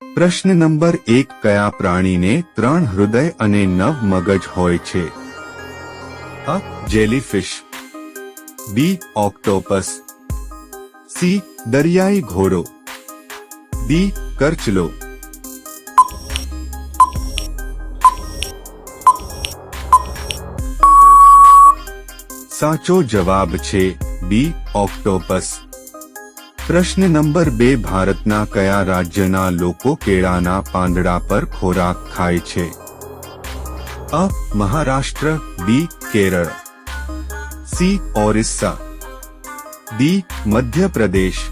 પ્રશ્ન નંબર એક, કયા પ્રાણીને ત્રણ હૃદય અને નવ મગજ હોય છે? A, jellyfish. B, octopus. C, દરિયાઈ ઘોડો. ડી, કરચલો. સાચો જવાબ છે બી, ઓક્ટોપસ. પ્રશ્ન નંબર બે ભારતના કયા રાજ્યના લોકો કેળાના પાંદડા પર ખોરાક ખાય છે A Maharashtra B Kerala C Orissa D Madhya Pradesh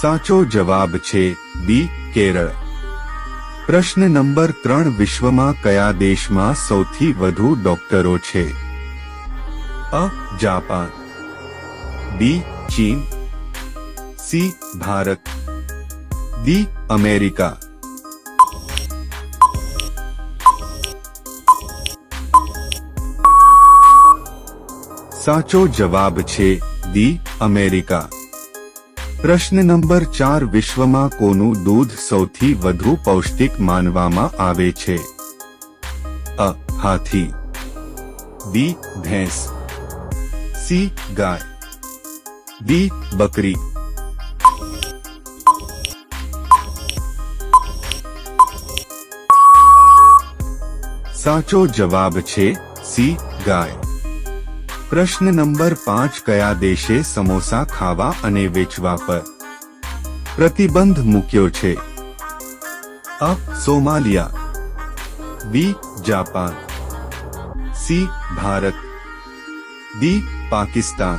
સાચો જવાબ છે બી કેરળ પ્રશ્ન નંબર ત્રણ, વિશ્વમાં કયા દેશમાં સૌથી વધુ ડોક્ટરો છે? અ, જાપાન, બી, ચીન, સી, ભારત, ડી, અમેરિકા. સાચો જવાબ છે દી અમેરિકા. પ્રશ્ન નંબર ચાર વિશ્વમાં કોનું દૂધ સૌથી વધુ પૌષ્ટિક માનવામાં આવે છે? અ, હાથી. બી, ભેંસ. સી, ગાય. ડી, બકરી. સાચો જવાબ છે સી, ગાય. પ્રશ્ન નંબર પાંચ કયા દેશે સમોસા ખાવા અને વેચવા પર પ્રતિબંધ મૂક્યો છે? અ. Somalia. B. Japan. C. Bharat. D. Pakistan.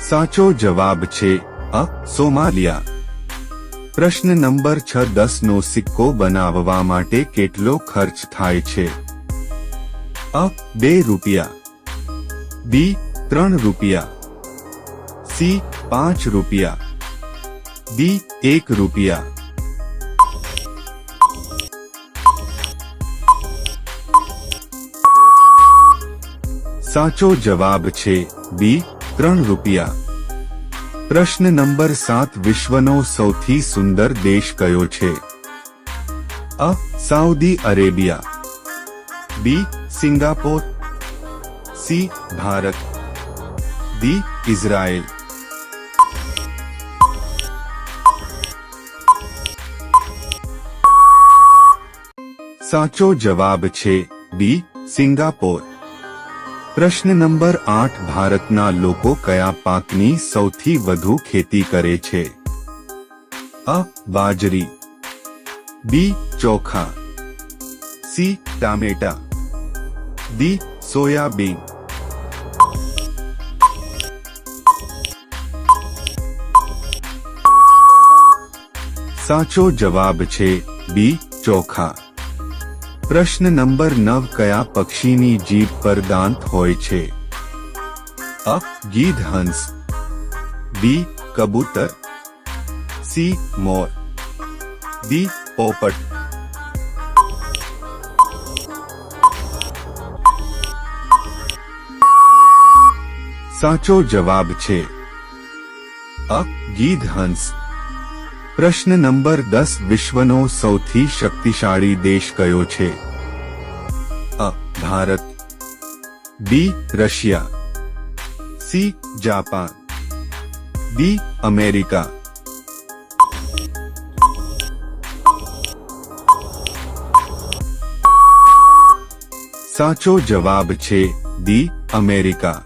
સાચો જવાબ છે અ. સોમાલિયા. પ્રશ્ન નંબર છ, દસ નો સિક્કો બનાવવા માટે કેટલો ખર્ચ થાય છે? અ, બે રૂપિયા. બી, ત્રણ રૂપિયા. સી, પાંચ રૂપિયા. ડી, એક રૂપિયા. સાચો જવાબ છે બી, ત્રણ રૂપિયા. પ્રશ્ન નંબર સાત વિશ્વનો સૌથી સુંદર દેશ કયો છે? અ, Saudi Arabia. B, Singapore. C, Bharat. D, Israel. સાચો જવાબ છે બી, સિંગાપોર. પ્રશ્ન નંબર આઠ, ભારતના લોકો કયા પાકની સૌથી વધુ ખેતી કરે છે? અ, બાજરી, બી, ચોખા, સી, ટામેટા, ડી, સોયાબીન. સાચો જવાબ છે બી, ચોખા. પ્રશ્ન નંબર નવ કયા પક્ષીની જીભ પર દાંત હોય છે? અ, ગીધ હંસ. બી, કબૂતર. સી, મોર. ડી, પોપટ. સાચો જવાબ છે અ, ગીધ હંસ. પ્રશ્ન નંબર દસ વિશ્વનો સૌથી શક્તિશાળી દેશ કયો છે? અ, Bharat. B, Russia. C, Japan. D, America. સાચો જવાબ છે ડી, અમેરિકા.